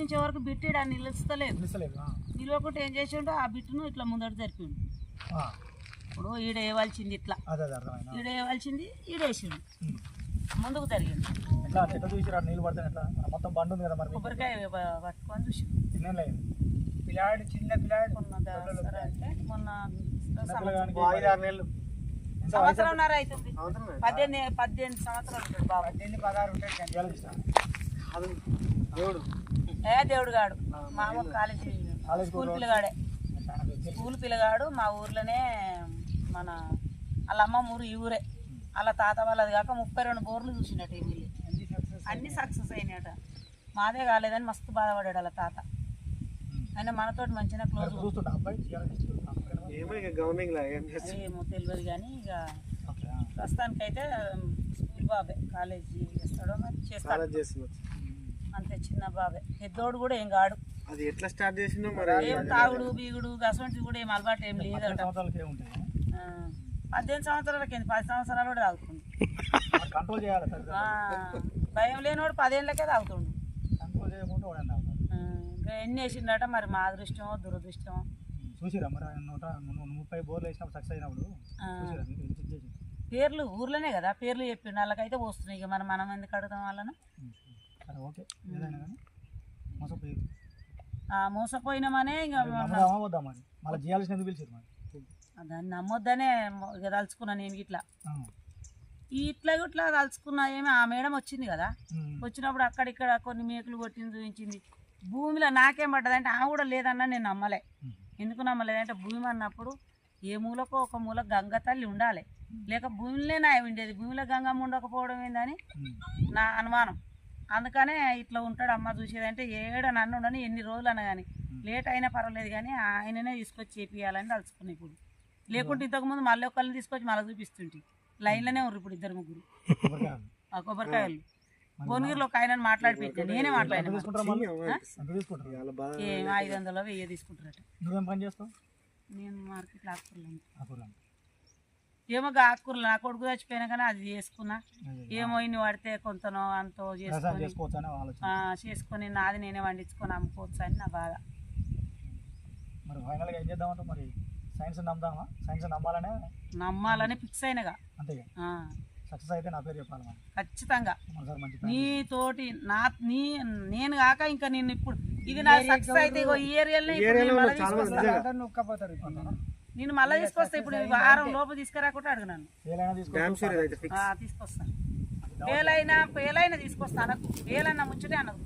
నుంచి వరకు బిట్టిడు ఆ నిలుస్తలేదు. నిలవకుండా ఏం చేసిండు ఆ బిట్టును ఇట్లా ముందట జరిపిండు. ఆ. ఇప్పుడు ఈడ వేయవలసింది ఇట్లా. ఈడ వేయవలసింది ఈడేసిండు ముందుకు జరిగింది మొత్తం బండి ఉంది కదా మరి. కొబ్బరికాయ పట్టుకొని చూసి పిల్లాడు చిన్న పిల్లాడు. మొన్న సంవత్సరంన్నర అవుతుంది. సంవత్సరం పద్దెనిమిది పద్దెనిమిది సంవత్సరాలు ఉంటుంది బాబు. పద్దెనిమిది పదహారు ఉంటాడు దేవుడు ఏ దేవుడు గాడు? మామూలు కాలేజీ కాలేజ్ స్కూల్ పిల్లగాడే. స్కూల్ పిల్లగాడు మా ఊర్లోనే మన వాళ్ళ అమ్మ ఊరు ఈ ఊరే. వాళ్ళ తాత వాళ్ళది కాక ముప్పై రెండు బోర్లు చూసినట్టు ఈ ఊళ్ళో అన్ని సక్సెస్ అన్ని సక్సెస్ అయినాయట. మాదే కాలేదని మస్తు బాధపడాడు వాళ్ళ తాత. ఆయన మనతోటి మంచిగా క్లోజ్. ఏమో ఇక గవర్నింగ్ లా ఏం చేస్తాం ఏమో తెలియదు కానీ ఇక. ప్రస్తుతానికైతే స్కూల్ బాబే. కాలేజీ చేస్తాడో మరి చేస్తాడు. అంతే చిన్న బాబే. పెద్దోడు కూడా ఏం కాడు. అది ఎట్లా స్టార్ట్ చేసిందో మరి ఏం తాగుడు బీగుడు అసొంటిది కూడా ఏం అలవాటు ఏం ఆ, పద్దెనిమిది సంవత్సరాలకి పది సంవత్సరాలు కూడా తాగుతుంది కంట్రోల్ చేయాలి సార్ ఆ, భయం లేనివాడు పదేళ్ళకే తాగుతుండు. కంట్రోల్ చేయకుండా ఇంకా ఎన్ని వేసిండట మరి మా అదృష్టమో దురదృష్టమో. చూసిరా మరి నూట ముప్పై బోర్లు వేసినప్పుడు సక్సెస్ అయినప్పుడు? పేర్లు ఊర్లోనే కదా పేర్లు చెప్పిండు వాళ్ళకైతే వస్తున్నాయి ఇక మరి మనం ఎందుకు అడుగుతాం వాళ్ళను? సరే ఓకే. ఏదైనా కానీ మోసపోయి ఆ, మోసపోయినామనే ఇక నమ్ముదామా వద్దా మరి? మళ్ళీ చేయాల్సిన ఎందుకు పిలిచారు మరి? దాన్ని నమ్మొద్దనే ఇక తలుచుకున్నాను ఏమి ఇట్లా. ఇట్లా ఇట్లా తలుచుకున్నా ఏమి ఆ మేడం వచ్చింది కదా. వచ్చినప్పుడు అక్కడిక్కడ కొన్ని మేకులు కొట్టింది చూపించింది. భూమిలో నాకేం పడ్డదంటే ఆ కూడా లేదన్నా నేను నమ్మలే. ఎందుకు నమ్మలేదంటే భూమి అన్నప్పుడు ఏ మూలకో ఒక మూల గంగ తల్లి ఉండాలి. లేక భూమిలోనే ఉండేది. భూమిలో గంగమ్మ ఉండకపోవడం ఏందని. నా అనుమానం. అందుకనే ఇట్లా ఉంటాడు అమ్మ చూసేదంటే ఏడ నన్ను ఉండని ఎన్ని రోజులు అన్న కానీ లేట్ అయినా పర్వాలేదు కానీ ఆయననే తీసుకొచ్చి చేపియాలని తలుచుకున్నాయి ఇప్పుడు. లేకుంటే ఇంతకుముందు మళ్ళీ ఒకళ్ళని తీసుకొచ్చి మళ్ళీ చూపిస్తుంటే. లైన్లోనే ఉన్నారు ఇప్పుడు ఇద్దరు ముగ్గురు. కొబ్బరికాయలు. ఆ కొబ్బరికాయలు. భువనగిరిలో ఒక ఆయన మాట్లాడి పెట్టాను నేనే మాట్లాడినా ఐదు వందలు వెయ్యి తీసుకుంటారట. నువ్వేం పని చేస్తావు? నేను మార్కెట్లో ఆకుకూరలు ఏమో ఆకుకూరలు నా కొడుకు చచ్చిపోయినా కానీ అది చేసుకున్నా. ఏమో ఇన్ని పడితే కొంతనో అంతో చేసుకొని చేసుకొని నాది నేనే వండించుకొని అమ్ముకోవచ్చు అని నా బాధ. మరి ఫైనల్గా ఏం చేద్దామంటే మరి? సైన్స్ నమ్ముదామా? సైన్స్ నమ్మాలనే? నమ్మాలని ఫిక్స్ అయినగా. అంతేగా? ఆ, సక్సెస్ అయితే నా పేరు చెప్పాలి ఖచ్చితంగా. plan. నీతోటి నా నీ నేను కాక ఇంకా నేను ఇప్పుడు. ఇది నా సక్సెస్ అయితే ఇగో ఈ నేను మళ్ళీ తీసుకొస్తా. ఇప్పుడు వారం లోపు తీసుకురాకుండా అడుగునాను ఏలైనా తీసుకో డ్యామ్ షూర్ అయితే ఫిక్స్ ఆ, తీసుకొస్తా. పేలైనా పేలైనా తీసుకొస్తా అనకు. పేలైనా ముచ్చటే అనకు.